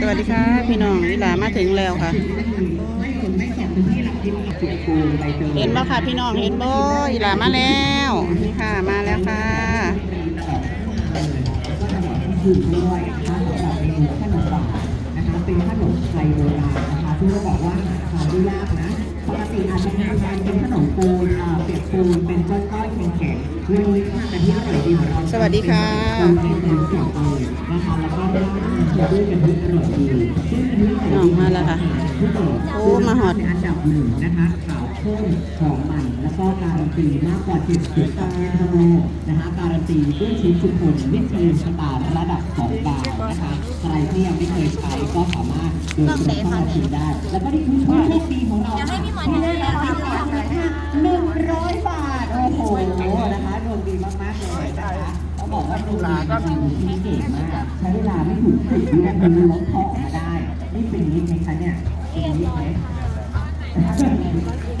สวัสดีค่ะพี่น้องวิลามาถึงแล้วค่ะ เห็นบ่ค่ะพี่น้องเห็นบ่วิลามาแล้วนี่ค่ะมาแล้วค่ะถูกด้วยนะคะสำหรับเมนูขนมหวานนะคะเป็นขนมไทยโบราณนะคะที่เราบอกว่าหาด้ยากนะปกติอาจจะทำงานเป็นขนมปูนอ่าเปีย ปูนเป็นก้อนๆแข็งๆเมนูนี้ค่ะแต่ที่อร่อยดีของเราสวัสดีค่ะเราเป็นแกงเขียวไปนะคะแล้วก็ราดหน้าด้วยกะทิอร่อยดีซึ่งอันนี้น้องมาแล้วค่ะที่บอกโอ้มาหอดเป็นอันดับหนึ่งนะคะขาวข้นหอมมันแล้วก็การันตีมากกว่า70ประเทศทั่วโลกนะคะการันตีด้วยชิ้นชุมพลวิทยาสตาร์ระดับ2ดาวนะคะใครที่ยังไม่เคยใช้ก็สามารถเดินทางเข้ามาชิมได้ แล้วก็ที่คือผู้โชคดีของเราที่ได้รับรางวัลนะคะ100 บาท โอ้โหนะคะดวงดีมากๆเลยนะคะ ต้องบอกว่าดูลาก็ที่เก่งมากใช้เวลาไม่ถึงสิบวินาทีล้วงคอออกมาได้ นี่เป็นนิดไหมคะเนี่ยเป็นนิดไหม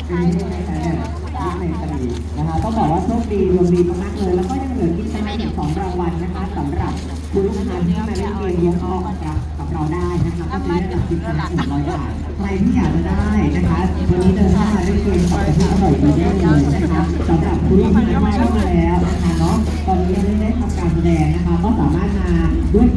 เป็นนิดไหมคะเนี่ยนิดในตรีนะคะต้องบอกว่าโชคดีดวงดีมากๆเลย แล้วก็ยังเหลือกิจกรรมอีกสองรางวัลนะคะสำหรับคุณลูกค้าที่มาเล่นเกมล้วงคอกับเรากับเราได้นะคะก็จะได้รับกิจกรรมหนึ่งร้อยบาทใครที่อยากจะได้นะคะวันนี้เดินเข้ามาเล่นเกมกับที่อร่อยดีได้เลยนะคะสำหรับคุณลูกค้าที่มาเข้ามาแล้ว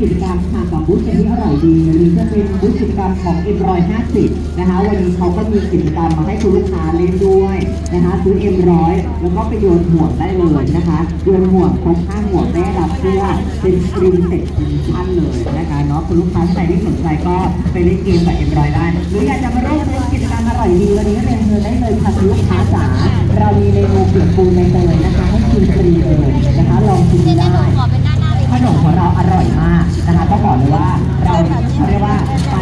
กิจกรรมค่ะกับบูธที่อร่อยดีหรือจะเป็นบูธกิจกรรมของ M150 นะคะ วันนี้เขาก็มีกิจกรรมมาให้คุณลูกค้าเล่นด้วยนะคะซื้อ M100 แล้วก็ไปโยนห่วงได้เลยนะคะโยนห่วงครบ5ห่วงได้รับเสื้อเป็นสกรีนเซ็ตดิชั่นเลยนะคะเนาะคุณลูกค้าท่านใดที่สนใจก็ไปเล่นเกมกับ M100 ได้หรืออยากจะมาร่วมเล่นกิจกรรมอร่อยดีวันนี้ก็เรียนเชิญได้เลยค่ะคุณลูกค้าจ๋าเรามีเมนูเปียกปูนในเตยนะคะให้ชิมฟรีเลยนะคะลองชิมได้ขอเป็นด้านหน้าเลยขนมของเราอร่อยมาก นะคะต้องบอกเลยว่าเราเขาเรียกว่าไป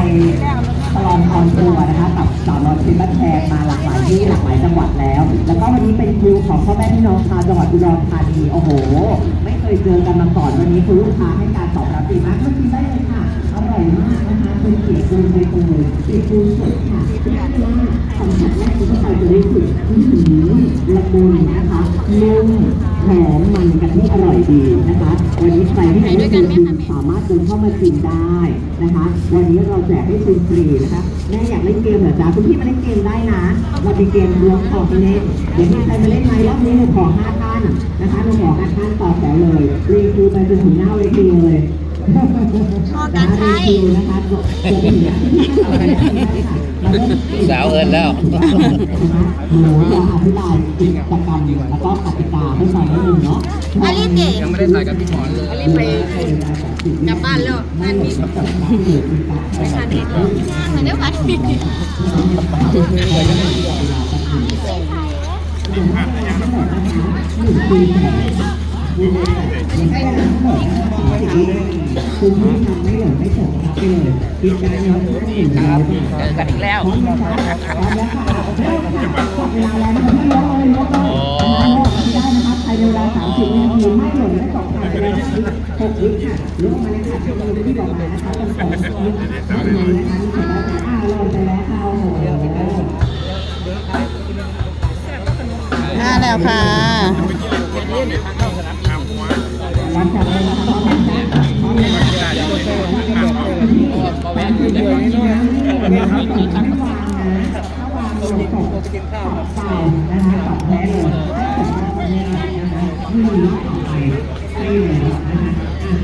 ตลอดออนทัวร์นะคะกับสาวน้อยพิมพ์บ้านแพงมาหลากหลายที่หลากหลายจังหวัดแล้ว แล้วก็วันนี้เป็นคิวของพ่อแม่พี่น้องชาวจังหวัดอุดรธานีโอ้โห ไม่เคยเจอกันมาก่อนวันนี้คุณลูกค้าให้การตอบรับดีมากมากินได้เลยค่ะอร่อยมากนะคะเป็นเกี๊ยวปูนใบเตยเกี๊ยวปูนสดค่ะที่ว่าสัมผัสแรกที่เราจะได้ถึงอื้อหือละมุนนะคะนุ่ม หอมมันกะทิอร่อยดีนะคะ วันนี้ใครที่ไม่ได้กินสามารถเดินเข้ามาชิมได้นะคะ วันนี้เราแจกให้ชิมฟรีนะคะแม่อยากเล่นเกมเหรอจ๊ะคุณพี่มาเล่นเกมได้นะเรามีเกมล้วงของไปเล่นเดี๋ยวมีใครมาเล่นไหมรอบนี้หนูขอห้าท่านนะคะหนูขอห้าท่านต่อแถวเลยเรียงคิวไปจนถึงหน้าเวทีเลยพอกันใช่เรียงคิวนะคะจนถึงหน้าเวทีค่ะมาเล่นสาวเอิญแล้วหนูจะอธิบายกิจกรรมแล้วก็กติกาให้ฟังนิดนึงเนาะอาลีเก๋ยังไม่ได้ใส่กับพี่หมอนเลยอาลีไปกลับบ้านแล้วบ้านมีไปทานเองแล้วเหมือนเดิมไหม คุณที่ทำไม่หลือไม่จบรับไปเลยกินได้เยอะไม่ถึงแล้วเจอกันอีกแล้วพร้อมแล้วค่ะพร้อมแล้วค่ะเริ่มค่ะหมดเวลาแล้วนะคะพี่ยกเลยยกเลยได้นะคะภายในเวลา30วินาทีไม่หล่นไม่ตกภายในเวลา6วิค่ะยกมาเลยค่ะที่มือที่บอกมานะคะเป็นสองวิไม่นานนะคะนี่เสร็จแล้วค่ะอ้าวหล่นไปแล้วค่ะโอ้โหมาแล้วค่ะหลังจากนั้นะคะ เดือนนี้นะคะไม่วางนะข้าวางลงตกเปล่านะคะตอบแพ้เลยถ้าเกิดว่าตอนนี้นะคะไม่มีรอต่อไปไม่เลยนะคะ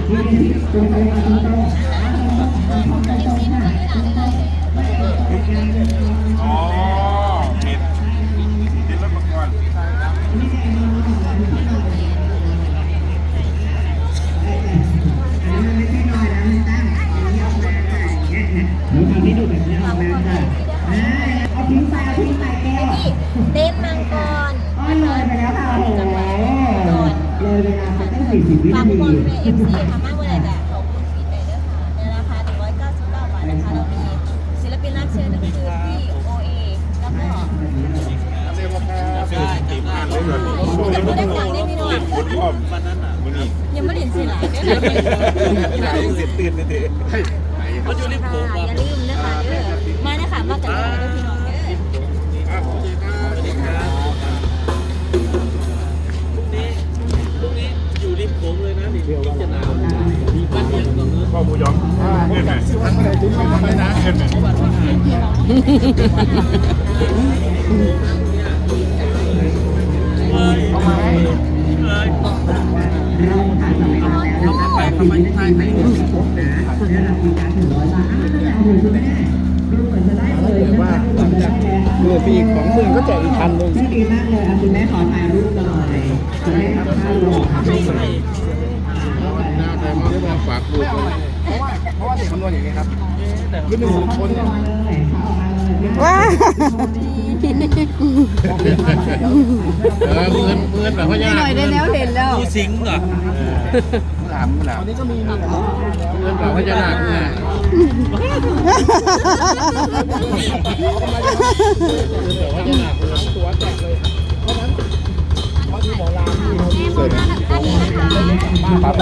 อะยืนที่ตรงไปมาตรงตรงตรงตรงตรงค่ะตรงตร บวิฝานาทีกบอลเอฟซีค่ะมากเมื่อไรแต่ขอบคุณฟีดแบ็กด้วยค่ะในราคา199บาทนะคะเรามีศิลปินรับเชิญก็คือพี่โอเอแล้วก็เรียกว่าแค่ติดงานเลยเหรอไม่ได้ดังได้พี่น้องคุณพ่อวันนั้นอะมันนี่ยังไม่เห็นสิหลายเด้อหลายเสียตื่นเลยเด็กเขาอยู่ริมโขงอย่าลืมนะคะเด้อมานะคะมากันเลยเด้พี่น้อง พ่อมูยอมเงินไหนตุ้มทำไมนะเห็นไหมเราผ่านสมัยนั้นแล้วนะคะไปทำไมไม่ได้ไม่ได้พบนะได้รับมีการถึงร้อยบาทอ้าวคุณแม่ดูเหมือนได้เลยนะคะดูเหมือนจะได้แล้วเมื่อปีสองหมื่นก็แจกอีกพันหนึ่งดีมากเลยคุณแม่ขอถ่ายรูปหน่อยจะได้ทำท่าหล่อค่ะหน้าแต่มาได้มาฝากดูเพราะว่าเพราะว่าเด็กคำนวณอย่างนี้ครับคือหนึ่งคนออกมาเลยค่ะออกมาเลยว้าเออเงินเงินแบบว่าพี่หน่อยได้แล้วเห็นแล้วสิงเหรอหลามหลามอันนี้ก็มีเงินแบบพญานาคเนี่ยพญานาคตัวแจกเลยเพราะนั้นพราะที่หมอลาที่เกิดป้าเป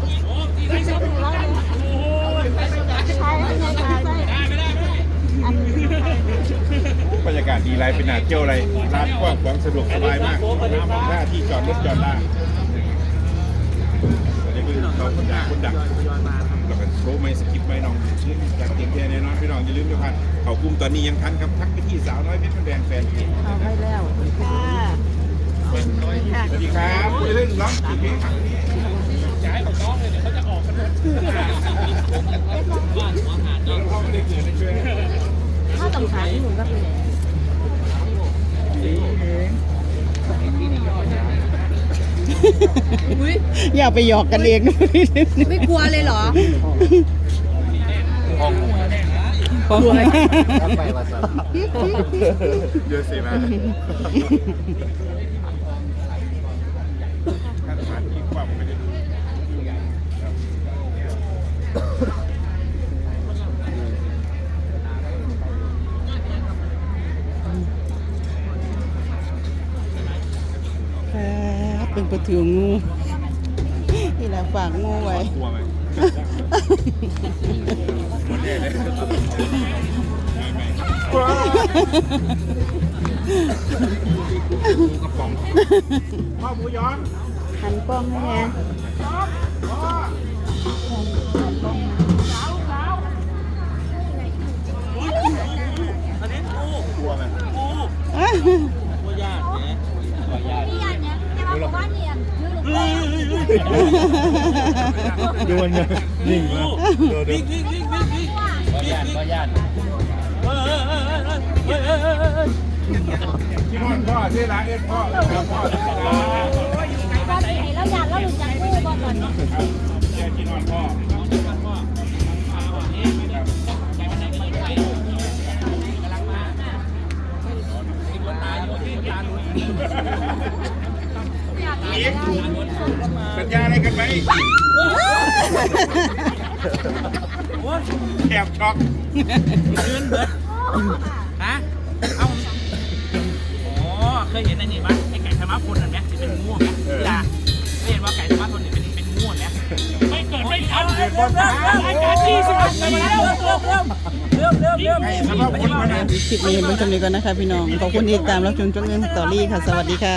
รยากาศดีไรเป็นหนาเที่ยวอะไรร้านกว้างขวางสะดวกสบายมากหน้าที่จอดรถจอดได้อันนี้คือเราคนดังคนดังเราเป็โชว์ไม่สกิปไม่น้องชื่ออยากเก่งแค่แน่นอนพี่น้องอย่าลืมด้วยพันเขากลุ่มตอนนี้ยังทันครับทักไปที่สาวน้อยเพชรมันแดงแฟนเพจเอาให้แล้วค่ะสวัสดีครับอย่าลืมร้องเพลงครับย้ายของน้องเลยเดี๋ยวเขาจะออกกันเลยถ้าต้องขายที่หนูก็เป็น อย่าไปหยอกกันเองไม่กลัวเลยเหรอของไปมาซะเยอะสินะขั้นตอนที่ความไม่ได้ดู ครับเป็นประ ถืองูนี่แหละฝากงูไว้กลัวไหมหมดเลยเลยไม่ไม่กระป๋องพ่อหมูย้อนหันกล้องให้ไง ดูมันเนี่ยนิ่งมากดูดูก็ญาติที่พ่อพ่อที่ร้านเอ็ดพ่อครับพ่อที่ร้านตอนไหนแล้วยันแล้วหนูจะกู้ก่อนก่อนแกที่นอนพ่ออี กสัญญาอะไรกันไหมแอบช็อกฮะเอ้าอ๋อเคยเห็นอันนี้มั้ยไอ้ไก่ธรรมะพลนั่นไหมที่เป็นงูไหมจ้ะเคยเห็นว่าไก่ธรรมะพลเนี่ยเป็นเป็นงูไหมไม่เกิดไม่ทันเริ่มเริ่มเริ่มรายการที่สิบเอ็ดไปแล้วเริ่มเริ่มเริ่มเริ่มเริ่มให้สภาพคนมาเนี่ยคลิปนี้เห็นเป็นจำนี้ก่อนนะคะพี่น้องขอบคุณที่ติดตามรับชมจนเงินสตอรี่ค่ะ สวัสดีค่ะ